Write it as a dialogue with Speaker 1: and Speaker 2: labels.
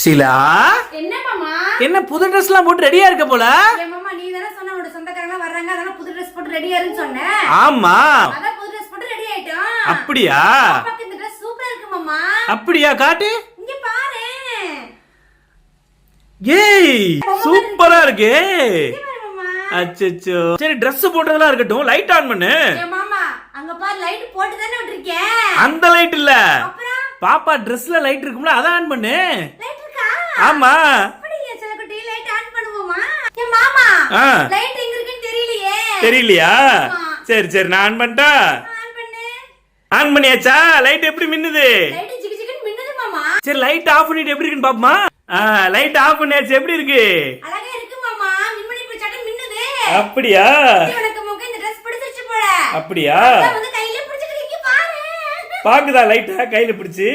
Speaker 1: ஷீலா
Speaker 2: என்ன மாமா?
Speaker 1: என்ன புது ட்ரெஸ் எல்லாம் போட்டு ரெடியா இருக்க போல?
Speaker 2: மாமா நீ தானே சொன்ன உன்னோட சொந்தக்காரங்க வர்றாங்க அதனால புது ட்ரெஸ் போட்டு ரெடியா இருன்னு சொன்னேன்
Speaker 1: ஆமா.
Speaker 2: அதான் புது ட்ரெஸ் போட்டு ரெடி ஆயிட்டோம்.
Speaker 1: அப்படியா?
Speaker 2: பாப்பாக்கு இந்த ட்ரெஸ் சூப்பரா இருக்கு மாமா.
Speaker 1: அப்படியா காட்டு?
Speaker 2: இங்க பாரு.
Speaker 1: ஏய் சூப்பரா இருக்கே. அச்சச்சோ. சரி Dress போட்டதெல்லாம் இருக்கட்டும். லைட் ஆன் பண்ணு.
Speaker 2: மாமா அங்க பாரு லைட் போட்டு தானே விட்டுருக்கேன்.
Speaker 1: அந்த லைட் இல்ல. பாப்பா Dressல லைட் இருக்கும்ல அத ஆன் பண்ணு.
Speaker 2: இருக்குன்னு தெரியலையே.
Speaker 1: சரி சரி நான் ஆன் பண்ணிட்டா?
Speaker 2: ஆன் பண்ணு.
Speaker 1: ஆன் பண்ணியாச்சா? லைட் எப்படி மின்னுது? சரி லைட் ஆஃப் பண்ணிட்டு எப்படி இருக்குன்னு பாப்போமா? லைட் ஆஃப் பண்ணியாச்சு எப்படி இருக்கு? அப்படியா? அப்படியா? பாக்குதா லைட்டா கையில பிடிச்சு.